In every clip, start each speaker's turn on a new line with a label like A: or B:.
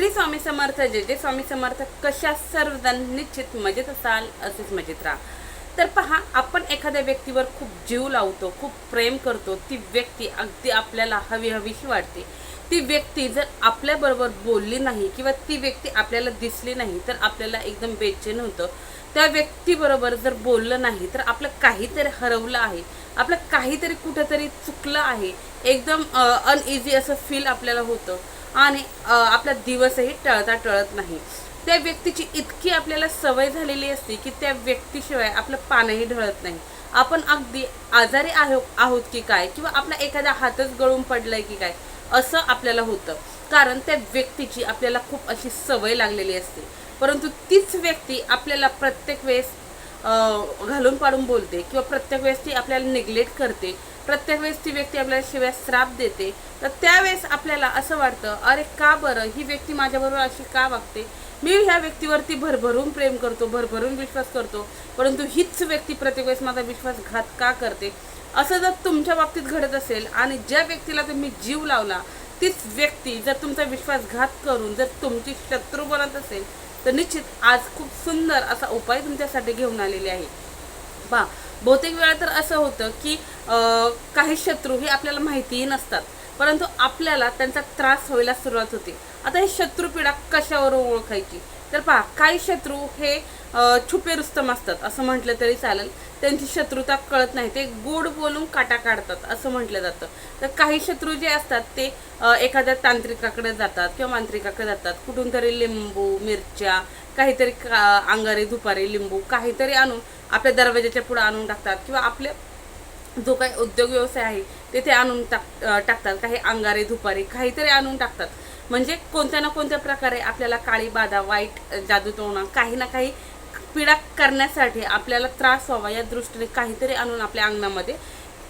A: श्री स्वामी समर्थ जे जे स्वामी समर्थ. कशा सर्वजण निश्चित मजेत असाल असेच मजेत राहा. तर पहा आपण एखाद्या व्यक्तीवर खूप जीव लावतो खूप प्रेम करतो ती व्यक्ती अगदी आपल्याला हवी हवीशी वाटते. ती व्यक्ती जर आपल्याबरोबर बोलली नाही किंवा ती व्यक्ती आपल्याला दिसली नाही तर आपल्याला एकदम बेचैन होतं. त्या व्यक्तीबरोबर जर बोललं नाही तर आपलं काहीतरी हरवलं आहे. आपलं काहीतरी कुठंतरी चुकलं आहे. एकदम अनइझी असं फील आपल्याला होतं. आणि आपला दिवसही टळता टळत नाही. त्या व्यक्तीची इतकी आपल्याला सवय झालेली असते की त्या व्यक्तीशिवाय आपलं पानही ढळत नाही. आपण अगदी आजारी आहो आहोत की काय? किंवा आपला एखादा हातच गळून पडलाय की काय? असं आपल्याला होतं. कारण त्या व्यक्तीची आपल्याला खूप अशी सवय लागलेली असते. परंतु तीच व्यक्ती आपल्याला प्रत्येक वेळेस घालून पाडून बोलते किंवा प्रत्येक वेळेस ती आपल्याला निग्लेक्ट करते. प्रत्येक वेळेस ती व्यक्ती आपल्याला शिवाय श्राप देते. तर त्यावेळेस आपल्याला असं वाटतं अरे का बरं? ही व्यक्ती माझ्याबरोबर अशी का वागते? मी ह्या व्यक्तीवरती भरभरून प्रेम करतो भरभरून विश्वास करतो. परंतु हीच व्यक्ती प्रत्येक वेळेस माझा विश्वासघात का करते? असं जर तुमच्या बाबतीत घडत असेल आणि ज्या व्यक्तीला तुम्ही जीव लावला तीच व्यक्ती जर तुमचा विश्वासघात करून जर तुमची शत्रू बनत असेल तर निश्चित आज खूप सुंदर असा उपाय तुमच्यासाठी घेऊन आलेले आहे. पहा बहुतेक वेळा तर असं होतं की अं, काही शत्रू हे आपल्याला माहितीही नसतात परंतु आपल्याला त्यांचा त्रास व्हायला सुरुवात होते. आता हे शत्रुपीडा कशावरून ओळखायची? तर पहा काही शत्रू हे छुपे रुस्तम असतात असं म्हटलं तरी चालेल. त्यांची शत्रुता कळत नाही. ते गोड बोलून काटा काढतात असं म्हटलं जातं. तर काही शत्रू जे असतात ते एखाद्या तांत्रिकाकडे जातात किंवा मांत्रिकाकडे जातात. कुठून तरी लिंबू मिरच्या काहीतरी का- अंगारे दुपारी लिंबू काहीतरी आणून आपल्या दरवाजाच्या पुढे आणून टाकतात किंवा आपल्या जो काही उद्योग व्यवसाय आहे तेथे आणून टाक टाकतात. काही अंगारे दुपारी काहीतरी आणून टाकतात. म्हणजे कोणत्या ना कोणत्या प्रकारे आपल्याला काळी बाधा वाईट जादू टोणा काही ना काही पीडा करण्यासाठी आपल्याला त्रास व्हावा या दृष्टीने काहीतरी आणून आपल्या अंगणामध्ये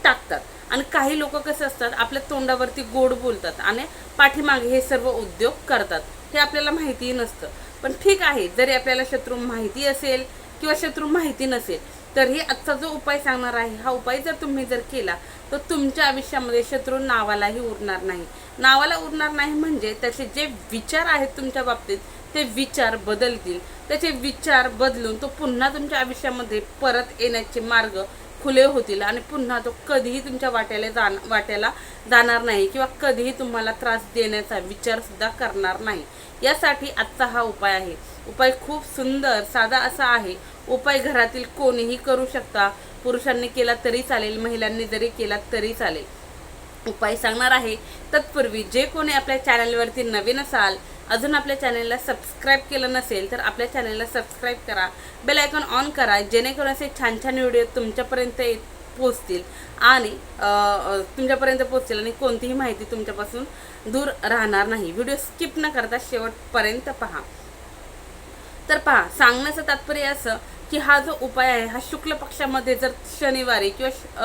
A: टाकतात. आणि काही लोक कसं असतात आपल्या तोंडावरती गोड बोलतात आणि पाठीमागे हे सर्व उद्योग करतात. हे आपल्याला माहितीही नसतं. पण ठीक आहे जरी आपल्याला शत्रू माहिती असेल किंवा शत्रू माहिती नसेल तरीही आजचा जो उपाय सांगणार आहे हा उपाय जर तुम्ही जर केला तर तुमच्या आयुष्यामध्ये शत्रू नावालाही उरणार नाही. नावाला उरणार नाही म्हणजे त्याचे जे विचार आहेत तुमच्या बाबतीत ते विचार बदलतील. त्याचे विचार बदलून तो पुन्हा तुमच्या आयुष्यामध्ये परत येण्याचे मार्ग खुले होतील आणि पुन्हा तो कधीही तुमच्या वाट्याला जाण वाट्याला जाणार नाही किंवा कधीही तुम्हाला त्रास देण्याचा विचारसुद्धा करणार नाही. यासाठी आजचा हा उपाय आहे. उपाय खूप सुंदर साधा असा आहे. उपाय घरातील कोणीही करू शकता. पुरुषांनी केला तरी चालेल महिलांनी जरी केला तरी चालेल. उपाय सांगणार आहे. तत्पूर्वी जे कोणी आपल्या चॅनलवरती नवीन असाल अजून आपल्या चॅनलला सबस्क्राईब केलं नसेल तर आपल्या चॅनलला सबस्क्राईब करा. बेल आयकॉन ऑन करा जेणेकरून असे छान छान व्हिडिओ तुमच्यापर्यंत येत पोचतील आणि तुमच्यापर्यंत पोचतील आणि कोणतीही माहिती तुमच्यापासून दूर राहणार नाही. व्हिडिओ स्किप न करता शेवटपर्यंत पहा. तर पहा सांगण्याचं तात्पर्य असं की हा जो उपाय आहे हा शुक्ल पक्षामध्ये जर शनिवारी किंवा श-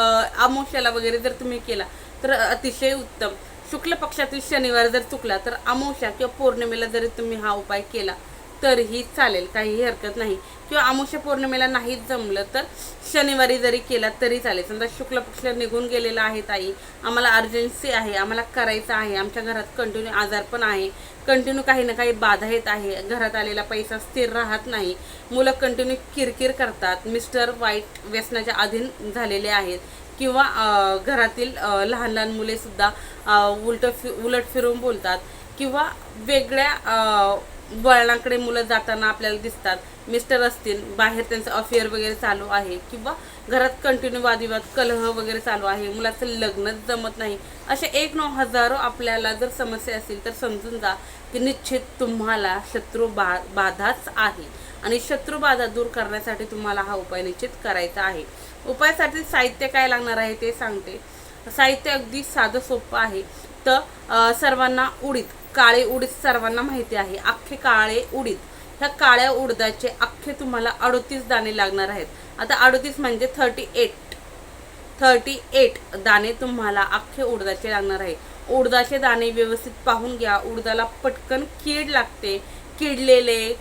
A: वगैरे जर तुम्ही केला तर अतिशय उत्तम. शुक्ल पक्षातील शनिवार जर चुकला तर अमावस्या किंवा पौर्णिमेला जरी तुम्ही हा उपाय केला तरीही चालेल काहीही हरकत नाही. किंवा अमुष्य पौर्णिमेला नाहीच जमलं तर शनिवारी जरी केला तरी चालेल. समजा शुक्ल पक्ष निघून गेलेला आहे ताई आम्हाला अर्जन्सी आहे आम्हाला करायचं आहे आमच्या घरात कंटिन्यू आजार पण आहे कंटिन्यू काही ना काही बाधा येत आहे घरात आलेला पैसा स्थिर राहत नाही मुलं कंटिन्यू किरकिर करतात मिस्टर वाईट व्यसनाच्या अधीन झालेले आहेत. किंवा घरातील लहान लहान मुलेसुद्धा उलट फि उलट फिरून बोलतात. किंवा वेगळ्या वळणाकडे मुलं जाताना आपल्याला दिसतात. मिस्टर असतील बाहेर त्यांचं अफेअर वगैरे चालू आहे किंवा घरात कंटिन्यू वादविवाद कलह वगैरे चालू आहे मुलाचं लग्नच जमत नाही असे एक नऊ हजारो आपल्याला जर समस्या असतील तर समजून जा की निश्चित तुम्हाला शत्रू बा बाधाच आहे. आणि शत्रू बाधा दूर करण्यासाठी तुम्हाला हा उपाय निश्चित करायचा आहे. उपायासाठी साहित्य काय लागणार आहे ते सांगते. साहित्य अगदी साधं सोपं आहे. तर सर्वांना उडीद. काळे उडीद सर्वांना माहिती आहे. अख्खे काळे उडीद. ह्या काळ्या उडदाचे अख्खे तुम्हाला अडोतीस दाणे लागणार आहेत. आता अडोतीस म्हणजे थर्टी एट थर्टी एट दाणे तुम्हाला अख्खे उडदाचे लागणार आहे उडदाचे दाणे व्यवस्थित पाहून घ्या. उडदाला पटकन कीड लागते. किडलेले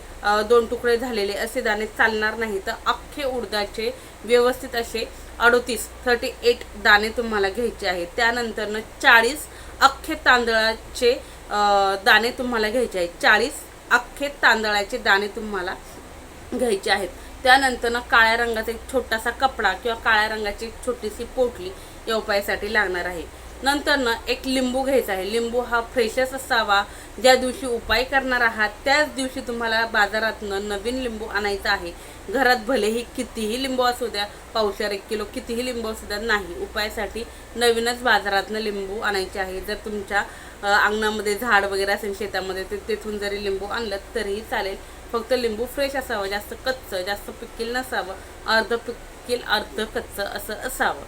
A: दोन तुकडे झालेले असे दाणे चालणार नाही. तर अख्खे उडदाचे व्यवस्थित असे अडोतीस थर्टी एट दाणे तुम्हाला घ्यायचे आहेत. त्यानंतरनं चाळीस अख्खे तांदळाचे दाणे तुम्हाला घ्यायचे आहेत. चाळीस अख्खे तांदळाचे दाणे तुम्हाला घ्यायचे आहेत. त्यानंतर ना काळ्या रंगाचा एक छोटासा कपडा किंवा काळ्या रंगाची एक छोटीशी पोटली या उपायासाठी लागणार आहे. नंतर ना एक लिंबू घ्यायचा आहे. लिंबू हा फ्रेशच असावा. ज्या दिवशी उपाय करणार आहात त्याच दिवशी तुम्हाला बाजारातनं नवीन लिंबू आणायचा आहे. घरात भलेही कितीही लिंबू असू द्या पावसार एक किलो कितीही लिंबू असू द्या नाही. उपायासाठी नवीनच बाजारातनं लिंबू आणायचे आहे. जर तुमच्या अंगणामध्ये झाड वगैरे असेल शेतामध्ये ते तिथून जरी लिंबू आणलं तरीही चालेल. फक्त लिंबू फ्रेश असावं जास्त कच्चं जास्त पिकेल नसावं. अर्ध पिकेल अर्ध कच्चं असं असावं.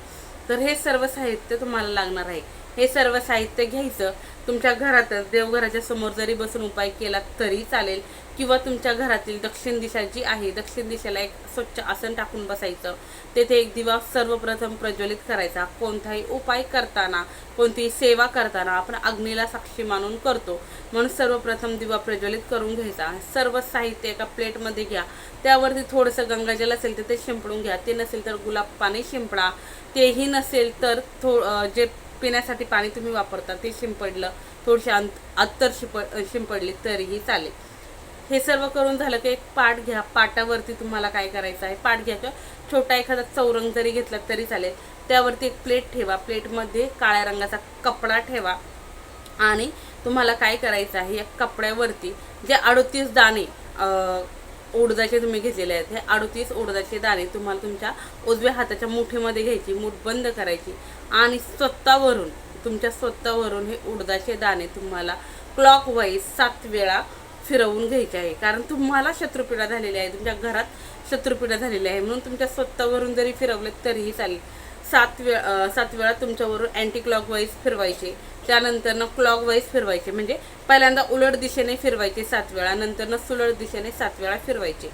A: तर हे सर्व साहित्य तुम्हाला लागणार आहे. हे सर्व साहित्य घ्यायचं. तुमच्या घरातच देवघराच्या समोर जरी बसून उपाय केला तरी चालेल. किंवा तुमच्या घरातील दक्षिण दिशा जी आहे दक्षिण दिशेला एक स्वच्छ आसन टाकून बसायचं. तेथे एक दिवा सर्वप्रथम प्रज्वलित करायचा. कोणताही उपाय करताना कोणतीही सेवा करताना आपण अग्नीला साक्षी मानून करतो. म्हणून सर्वप्रथम दिवा प्रज्वलित करून घ्यायचा. सर्व साहित्य एका प्लेटमध्ये घ्या. त्यावरती थोडंसं गंगाजल असेल तर ते शिंपडून घ्या. ते नसेल तर गुलाब पाणी शिंपडा. तेही नसेल तर थो जे पिण्यासाठी पाणी तुम्ही वापरता ते शिंपडलं. थोडीशी अंत अत्तर शिंप शिंपडली तरीही चालेल. हे सर्व करून झालं की एक पाट घ्या. पाटावरती तुम्हाला काय करायचं आहे? पाट घ्या किंवा छोटा एखादा चौरंग जरी घेतला तरी चालेल. त्यावरती एक प्लेट ठेवा. प्लेटमध्ये काळ्या रंगाचा कपडा ठेवा. आणि तुम्हाला काय करायचं आहे? या कपड्यावरती जे अडोतीस दाणे उडदाचे तुम्ही घेतलेले आहेत हे अडोतीस उडदाचे दाणे तुम्हाला तुमच्या उजव्या हाताच्या मुठीमध्ये घ्यायची. मूठ बंद करायची. आणि स्वतःवरून तुमच्या स्वतःवरून हे उडदाचे दाणे तुम्हाला क्लॉक वाईज सात वेळा फिरवून घ्यायचे आहे. कारण तुम्हाला शत्रुपीडा झालेली आहे. तुमच्या घरात शत्रुपीडा झालेली आहे. म्हणून तुमच्या स्वतःवरून जरी फिरवले तरीही चालेल. सात वे सात वेळा तुमच्यावरून अँटी क्लॉक वाईज फिरवायचे. त्यानंतरनं क्लॉक वाईज फिरवायचे. म्हणजे पहिल्यांदा उलट दिशेने फिरवायचे सात वेळा. नंतरनं सुलट दिशेने सात वेळा फिरवायचे.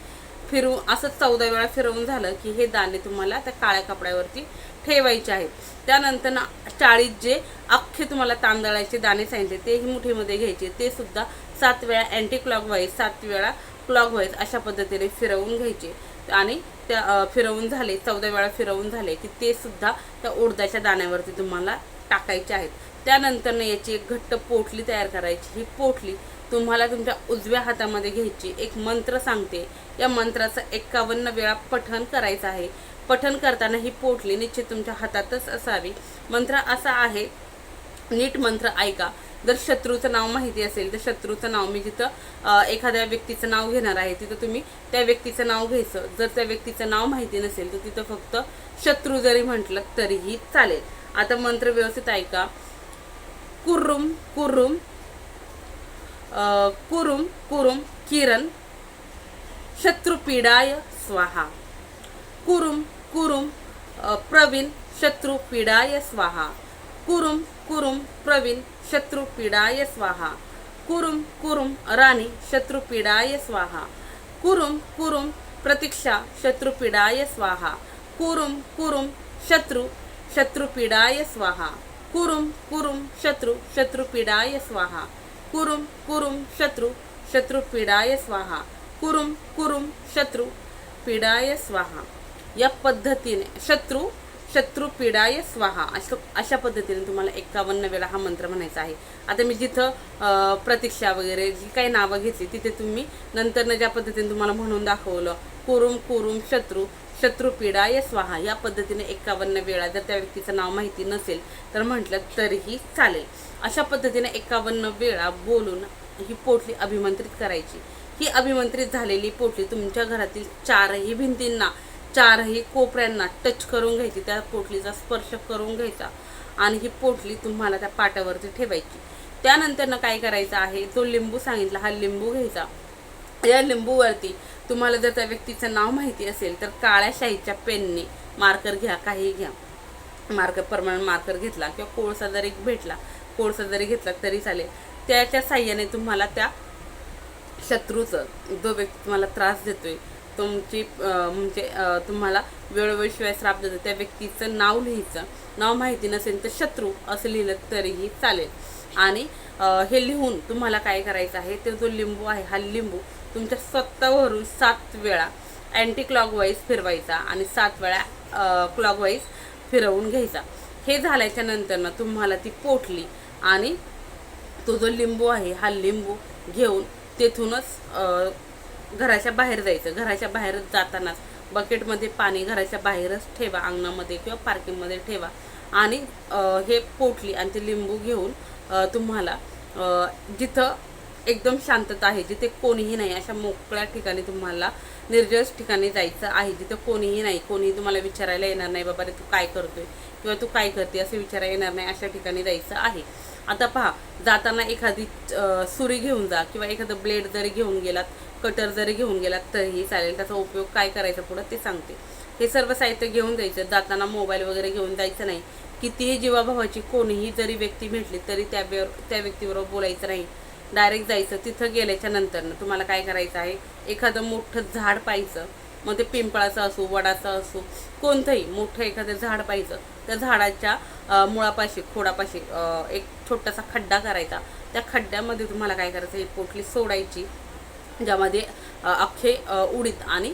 A: फिरू असं चौदा वेळा फिरवून झालं की हे दाणे तुम्हाला त्या काळ्या कपड्यावरती ठेवायचे आहेत. त्यानंतर ना चाळीस जे अख्खे तुम्हाला तांदळाचे दाणे सांगितले तेही मुठीमध्ये घ्यायचे. ते सुद्धा सात वेळा अँटी क्लॉकवाईज सात वेळा क्लॉकवाईज अशा पद्धतीने फिरवून घ्यायचे. आणि त्या फिरवून झाले चौदा वेळा फिरवून झाले की ते सुद्धा त्या उडदाच्या दाण्यावरती तुम्हाला टाकायचे आहेत. त्यानंतरनं याची एक घट्ट पोटली तयार करायची. ही पोटली तुम्हाला तुमच्या उजव्या हातामध्ये घ्यायची. एक मंत्र सांगते. या मंत्राचं एकावन्न वेळा पठण करायचं आहे. पठण करताना ही पोटली निश्चित तुमच्या हातातच असावी. मंत्र असा आहे. नीट मंत्र ऐका. जर शत्रूचं नाव माहिती असेल तर शत्रूचं नाव मी जिथं एखाद्या व्यक्तीचं नाव घेणार आहे तिथं तुम्ही त्या व्यक्तीचं नाव घ्यायचं. जर त्या व्यक्तीचं नाव माहिती नसेल तर तिथं फक्त शत्रू जरी म्हटलं तरीही चालेल. आता मंत्र व्यवस्थित ऐका. कुर्रुम कुर्रुम कुरुम कुरुम किरण शत्रुपीडाय स्वाहा. कुरुम कुरुम प्रवीण शत्रुपीडाय स्वाहा. कुरुम कुरुम प्रवीण शत्रुपीडाय स्वाहा। कुरुम कुरुम राणी शत्रुपीडाय स्वाहा। कुरुम कुरुम प्रतीक्षा शत्रुपीडाय स्वाहा। कुरुम कुरुम शत्रु शत्रुपीडाय स्वाहा। कुरुम कुरुम शत्रु शत्रुपीडाय स्वाहा। कुरुम कुरुम शत्रु शत्रुपीडाय स्वाहा। कुरुम कुरुम शत्रु पीडाय स्वाहा। या पद्धतीने शत्रू शत्रू पीडाय स्वाहा. अशा अशा पद्धतीने तुम्हाला एकावन्न वेळा हा मंत्र म्हणायचा आहे. आता मी जिथं प्रतीक्षा वगैरे जी काही नावं घेतली तिथे तुम्ही नंतरनं ज्या पद्धतीने तुम्हाला म्हणून दाखवलं कुरुम कुरुम शत्रू शत्रू पीडाय स्वाहा या पद्धतीने एकावन्न वेळा जर त्या व्यक्तीचं नाव माहिती नसेल तर म्हटलं तरीही चालेल. अशा पद्धतीने एकावन्न वेळा बोलून ही पोटली अभिमंत्रित करायची. ही अभिमंत्रित झालेली पोटली तुमच्या घरातील चारही भिंतींना चारही कोपऱ्यांना टच करून घ्यायची त्या पोटलीचा स्पर्श करून घ्यायचा आणि ही पोटली तुम्हाला त्या पाटावरती ठेवायची. त्यानंतरनं काय करायचं आहे जो लिंबू सांगितला हा लिंबू घ्यायचा. या लिंबूवरती तुम्हाला जर त्या व्यक्तीचं नाव माहिती असेल तर काळ्या शाईच्या पेनने मार्कर घ्या काही घ्या. मार्कर परमनंट मार्कर घेतला किंवा कोळसा जरी भेटला कोळसा जरी घेतला तरी चालेल. त्याच्या साह्याने तुम्हाला त्या शत्रूचं जो व्यक्ती तुम्हाला त्रास देतोय तुमची म्हणजे तुम्हाला वेळोवेळीशिवाय श्राप देतं. त्या व्यक्तीचं नाव लिहायचं. नाव माहिती नसेल तर शत्रू असं लिहिलं तरीही चालेल. आणि हे लिहून तुम्हाला काय करायचं आहे? ते जो लिंबू आहे हा लिंबू तुमच्या स्वतःवरून सात वेळा अँटी क्लॉकवाईज फिरवायचा आणि सात वेळा क्लॉकवाईज फिरवून घ्यायचा. हे झाल्याच्या नंतरनं तुम्हाला ती पोटली आणि तो जो लिंबू आहे हा लिंबू घेऊन तेथूनच घराच्या बाहेर जायचं. घराच्या बाहेर जातानाच बकेटमध्ये पाणी घराच्या बाहेरच ठेवा अंगणामध्ये किंवा पार्किंगमध्ये ठेवा. आणि हे पोटली आणि ते लिंबू घेऊन तुम्हाला जिथं एकदम शांतता आहे जिथे कोणीही नाही अशा मोकळ्या ठिकाणी तुम्हाला निर्जस ठिकाणी जायचं आहे जिथं कोणीही नाही कोणीही तुम्हाला विचारायला येणार नाही बाबा रे तू काय करतोय? किंवा तू काय करते? असं विचारायला येणार नाही अशा ठिकाणी जायचं आहे. आता पहा जाताना एखादी सुरी घेऊन जा किंवा एखादं ब्लेड जरी घेऊन गेलात कटर जरी घेऊन गेलात तरीही चालेल त्याचा उपयोग काय करायचा पुढं ते सांगते. हे सर्व साहित्य घेऊन जायचं जाताना मोबाईल वगैरे घेऊन जायचं नाही. कितीही जीवाभावाची कोणीही जरी व्यक्ती भेटली तरी त्या बेवर त्या व्यक्तीबरोबर बोलायचं नाही. डायरेक्ट जायचं तिथं गेल्याच्यानंतर तुम्हाला काय करायचं आहे? एखादं मोठं झाड पाहायचं मग ते पिंपळाचं असो वडाचं असो कोणतंही मोठं एखादं झाड पाहिजे त्या झाडाच्या मुळापाशी खोडापाशी एक छोटासा खड्डा करायचा. त्या खड्ड्यामध्ये तुम्हाला काय करायचं ही पोटली सोडायची ज्यामध्ये अख्खे उडीद आणि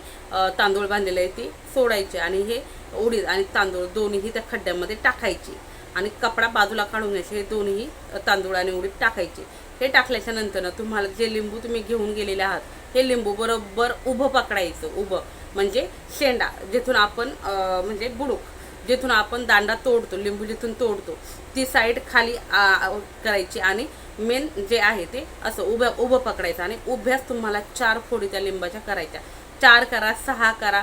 A: तांदूळ बांधलेले आहे ते सोडायचे आणि हे उडीद आणि तांदूळ दोन्हीही त्या खड्ड्यामध्ये टाकायचे. आणि कपडा बाजूला काढून घ्यायचे हे दोन्ही तांदूळ आणि उडीद टाकायचे. हे टाकल्याच्या नंतर तुम्हाला जे लिंबू तुम्ही घेऊन गेलेले आहात हे लिंबू बरोबर उभं पकडायचं उभं. म्हणजे शेंडा जिथून आपण म्हणजे बुडूक. जिथून आपण दांडा तोडतो लिंबू जिथून तोडतो ती साईड खाली करायची आणि मेन जे आहे ते असं उभ्या उभं पकडायचं आणि उभ्याच तुम्हाला चार फोडी त्या लिंबाच्या करायच्या. चार करा सहा करा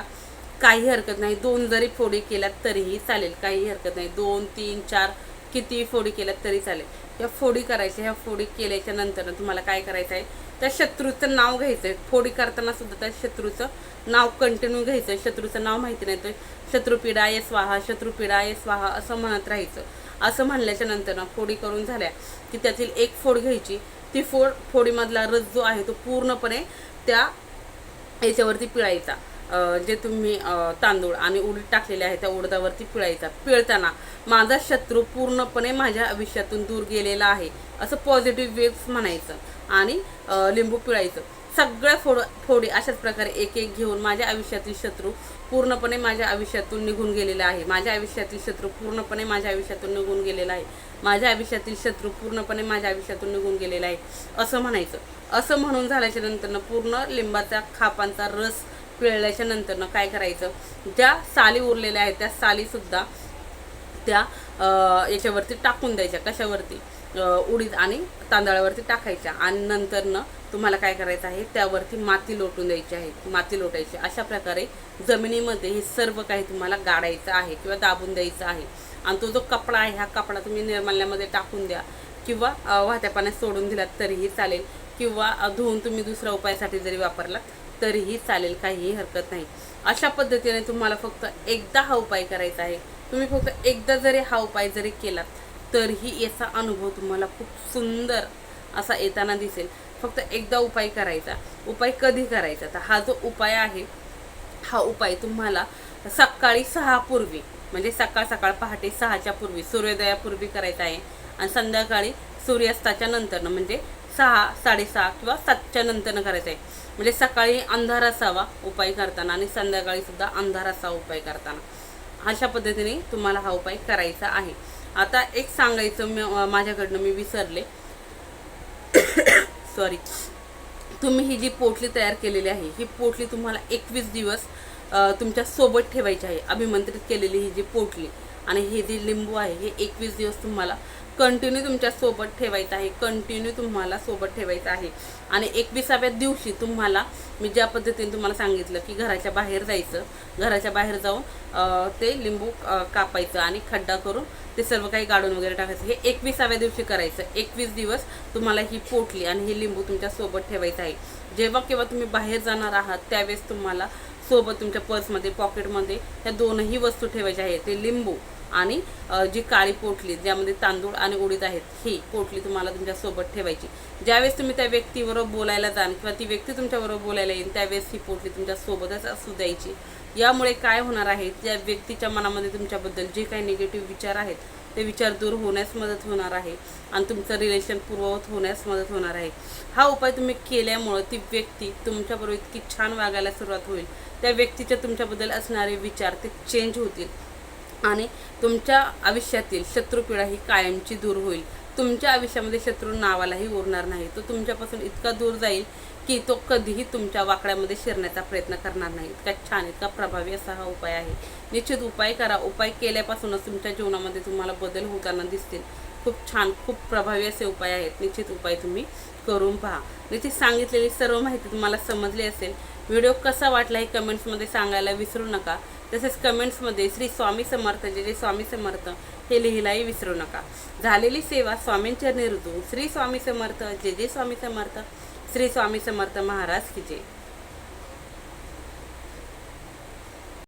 A: काही हरकत नाही. दोन जरी फोडी केल्यात तरीही चालेल. काही हरकत नाही. दोन तीन चार किती फोडी केल्यात तरी चालेल. या फोडी करायच्या ह्या फोडी केल्याच्यानंतर तुम्हाला काय करायचं आहे? त्या शत्रूचं नाव घ्यायचं आहे फोडी करताना सुद्धा त्या शत्रूचं नाव कंटिन्यू घ्यायचं आहे शत्रूचं नाव माहिती नाही तर वाहा स्वाहा शत्रुपीडाय स्वाहा असं म्हणत राहायचं. असं म्हणल्याच्या नंतर फोडी करून झाल्या की त्यातील एक फोड घ्यायची. ती फोड फोडीमधला रस जो आहे तो पूर्णपणे त्या याच्यावरती पिळायचा. जे तुम्ही तांदूळ आणि उडीद टाकलेले आहे त्या उडदावरती पिळायचा. पिळताना माझा शत्रू पूर्णपणे माझ्या आयुष्यातून दूर गेलेला आहे असं पॉझिटिव्ह वेव्स म्हणायचं. आणि लिंबू पिळायचं. सगळ्या फोड फोडी अशाच प्रकारे एक एक घेऊन माझ्या आयुष्यातील शत्रू पूर्णपणे माझ्या आयुष्यातून निघून गेलेला आहे. माझ्या आयुष्यातील शत्रू पूर्णपणे माझ्या आयुष्यातून निघून गेलेला आहे. माझ्या आयुष्यातील शत्रू पूर्णपणे माझ्या आयुष्यातून निघून गेलेला आहे. असं म्हणायचं. असं म्हणून झाल्याच्या नंतरनं पूर्ण लिंबाचा खापांचा रस पिळल्याच्या नंतरनं काय करायचं? ज्या साली उरलेल्या आहेत त्या सालीसुद्धा त्या याच्यावरती टाकून द्यायच्या. कशावरती? उडीद आणि तांदळावरती टाकायच्या. आणि नंतरनं तुम्हाला काय करायचं आहे? त्यावरती माती लोटून द्यायची आहे. माती लोटायची. अशा प्रकारे जमिनीमध्ये हे सर्व काही तुम्हाला गाडायचं आहे किंवा दाबून द्यायचं आहे. आणि तो जो कपडा आहे हा कपडा तुम्ही निर्माल्यामध्ये टाकून द्या. किंवा वाहत्या पाण्यात सोडून दिलात तरीही चालेल. किंवा धुवून तुम्ही दुसऱ्या उपायासाठी जरी वापरलात तरीही चालेल काहीही हरकत नाही. अशा पद्धतीने तुम्हाला फक्त एकदा हा उपाय करायचा आहे. तुम्ही फक्त एकदा जरी हा उपाय जरी केलात तरीही याचा अनुभव तुम्हाला खूप सुंदर असा येताना दिसेल. फक्त एकदा उपाय करायचा. उपाय कधी करायचा? तर हा जो उपाय आहे हा उपाय तुम्हाला सकाळी सहापूर्वी म्हणजे सकाळ सकाळ पहाटे सहाच्या पूर्वी सूर्योदयापूर्वी करायचा आहे. आणि संध्याकाळी सूर्यास्ताच्या नंतरनं म्हणजे सहा साडेसहा किंवा सातच्या नंतरनं करायचं आहे म्हणजे सकाळी अंधार असावा उपाय करताना आणि संध्याकाळी सुद्धा अंधार असावा उपाय करताना. अशा पद्धतीने तुम्हाला हा उपाय करायचा आहे. आता एक सांगायचं मी माझ्याकडनं मी विसरले. सॉरी तुम्ही ही जी पोटली तयार केलेली आहे ही पोटली तुम्हाला एकवीस दिवस तुमच्यासोबत ठेवायची आहे. अभिमंत्रित केलेली ही जी पोटली आणि हे जे लिंबू आहे हे एकवीस दिवस तुम्हाला कंटिन्यू तुमच्यासोबत ठेवायचं आहे कंटिन्यू तुम्हाला सोबत ठेवायचं आहे. आणि एकविसाव्या दिवशी तुम्हाला मी ज्या पद्धतीने तुम्हाला सांगितलं की घराच्या बाहेर जायचं घराच्या बाहेर जाऊन ते लिंबू कापायचं आणि खड्डा करून ते सर्व काही गाडून वगैरे टाकायचं. हे एकविसाव्या दिवशी करायचं. एकवीस दिवस तुम्हाला ही पोटली आणि हे लिंबू तुमच्यासोबत ठेवायचं आहे. जेव्हा केव्हा तुम्ही बाहेर जाणार आहात त्यावेळेस तुम्हाला सोबत तुमच्या पर्समध्ये पॉकेटमध्ये ह्या दोनही वस्तू ठेवायच्या आहेत. ते लिंबू आणि जी काळी पोटली ज्यामध्ये तांदूळ आणि उडीद आहेत ही पोटली तुम्हाला तुमच्यासोबत ठेवायची. ज्यावेळेस तुम्ही त्या व्यक्तीबरोबर बोलायला जाल किंवा ती व्यक्ती तुमच्याबरोबर बोलायला येईल त्यावेळेस ही पोटली तुमच्या सोबतच असू द्यायची. यामुळे काय होणार आहे त्या व्यक्तीच्या मनामध्ये तुमच्याबद्दल जे काही निगेटिव्ह विचार आहेत ते विचार दूर होण्यास मदत होणार आहे आणि तुमचं रिलेशन पूर्ववत होण्यास मदत होणार आहे. हा उपाय तुम्ही केल्यामुळं ती व्यक्ती तुमच्याबरोबर इतकी छान वागायला सुरुवात होईल. त्या व्यक्तीच्या तुमच्याबद्दल असणारे विचार ते चेंज होतील. आणि तुमच्या आयुष्यातील शत्रुपीडा ही कायमची दूर होईल. तुमच्या आयुष्यामध्ये शत्रू नावालाही उरणार नाही. तो तुमच्यापासून इतका दूर जाईल की तो कधीही तुमच्या वाकड्यामध्ये शिरण्याचा प्रयत्न करणार नाही. इतका छान इतका प्रभावी असा हा उपाय आहे. निश्चित उपाय करा. उपाय केल्यापासूनच तुमच्या जीवनामध्ये तुम्हाला बदल होताना दिसतील. खूप छान खूप प्रभावी असे उपाय आहेत. निश्चित उपाय तुम्ही करून पहा. निश्चित सांगितलेली सर्व माहिती तुम्हाला समजली असेल. व्हिडिओ कसा वाटला हे कमेंट्समध्ये सांगायला विसरू नका. तसेच कमेंट्समध्ये श्री स्वामी समर्थ जे जे स्वामी समर्थ हे लिहिलाही विसरू नका. झालेली सेवा स्वामींच्या निरुतू श्री स्वामी समर्थ जे जे स्वामी समर्थ श्री स्वामी समर्थ महाराज की जय.